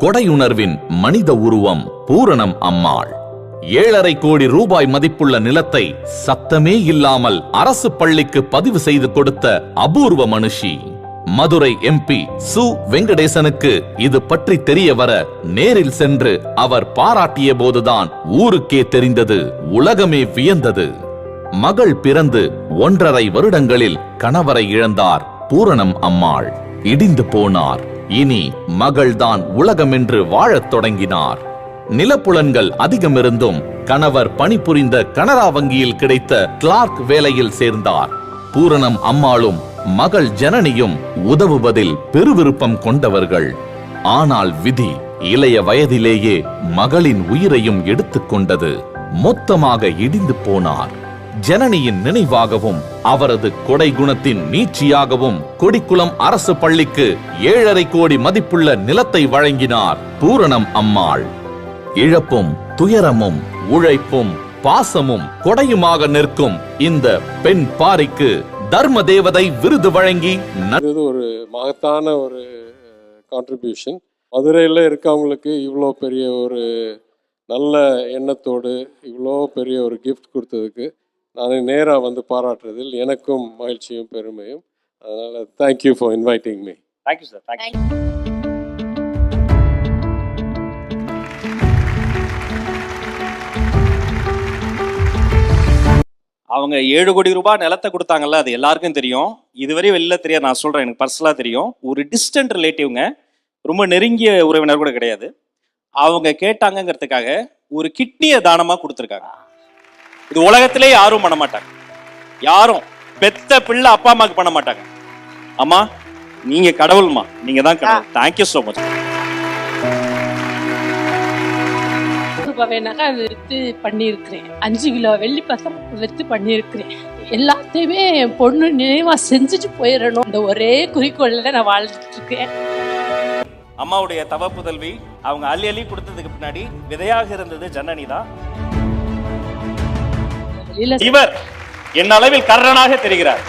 கொடையுணர்வின் மனித உருவம் பூரணம் அம்மாள். ஏழரை கோடி ரூபாய் மதிப்புள்ள நிலத்தை சத்தமே இல்லாமல் அரசு பள்ளிக்கு பதிவு செய்து கொடுத்த அபூர்வ மனுஷி. மதுரை எம்பி சு வெங்கடேசனுக்கு இது பற்றி தெரிய வர நேரில் சென்று அவர் பாராட்டிய போதுதான் ஊருக்கே தெரிந்தது உலகமே வியந்தது. மகள் பிறந்து ஒன்றரை வருடங்களில் கணவரை இழந்தார் பூரணம் அம்மாள். இடிந்து போனார். இனி மகள்தான் உலகமென்று வாழத் தொடங்கினார். நிலப்புலன்கள் அதிகமிருந்தும் கணவர் பணிபுரிந்த கனரா வங்கியில் கிடைத்த கிளார்க் வேலையில் சேர்ந்தார். பூரணம் அம்மாளும் மகள் ஜனனியும் உதவுவதில் பெருவிருப்பம் கொண்டவர்கள். ஆனால் விதி இளைய வயதிலேயே மகளின் உயிரையும் எடுத்துக்கொண்டது மொத்தமாக இடிந்து போனார். ஜனனியின் நினைவாகவும் அவரது கொடை குணத்தின் நீட்சியாகவும் கொடிக்குளம் அரசு பள்ளிக்கு ஏழரை கோடி மதிப்புள்ள நிலத்தை வழங்கினார் பூரணம் அம்மாள். இழப்பும் துயரமும் உழைப்பும் பாசமும் கொடையுமாக நிற்கும் இந்த பெண் பாரிக்கு தர்ம தேவதை விருது வழங்கி ஒரு மகத்தான ஒரு கான்ட்ரிபியூஷன் மதுரையில் இருக்கவங்களுக்கு இவ்வளோ பெரிய ஒரு நல்ல எண்ணத்தோடு இவ்வளோ பெரிய ஒரு கிஃப்ட் கொடுத்ததுக்கு நான் நேராக வந்து பாராட்டுறதில் எனக்கும் மகிழ்ச்சியும் பெருமையும். அதனால் thank you for inviting me thank you sir thank you அவங்க ஏழு கோடி ரூபாய் நிலத்தை கொடுத்தாங்கல்ல அது எல்லாருக்கும் தெரியும். இதுவரை வெளில தெரியாது நான் சொல்கிறேன் எனக்கு பர்சனலாக தெரியும். ஒரு டிஸ்டன்ட் ரிலேட்டிவ்ங்க ரொம்ப நெருங்கிய உறவினர் கூட கிடையாது. அவங்க கேட்டாங்கங்கிறதுக்காக ஒரு கிட்னியை தானமாக கொடுத்துருக்காங்க. இது உலகத்திலே யாரும் பண்ண மாட்டாங்க. யாரும் பெத்த பிள்ளை அப்பா அம்மாக்கு பண்ண மாட்டாங்க. அம்மா நீங்க கடவுள்மா. நீங்க தான் கடவுள். தேங்க்யூ ஸோ மச் ரூபாய் நகை விற்று பண்ணியிருக்கிறேன். அஞ்சு கிலோ வெள்ளி பசம் விற்று பண்ணியிருக்கிறேன். எல்லாத்தையுமே என் பொண்ணு நினைவா செஞ்சுட்டு போயிடணும். இந்த ஒரே குறிக்கோளில் நான் வாழ்ந்துட்டு இருக்கேன் அம்மாவுடைய தவ புதல்வி அவங்க அள்ளி அள்ளி கொடுத்ததுக்கு பின்னாடி விதையாக இருந்தது ஜனனி தான் இவர் என் அளவில் கர்ணனாக தெரிகிறார்.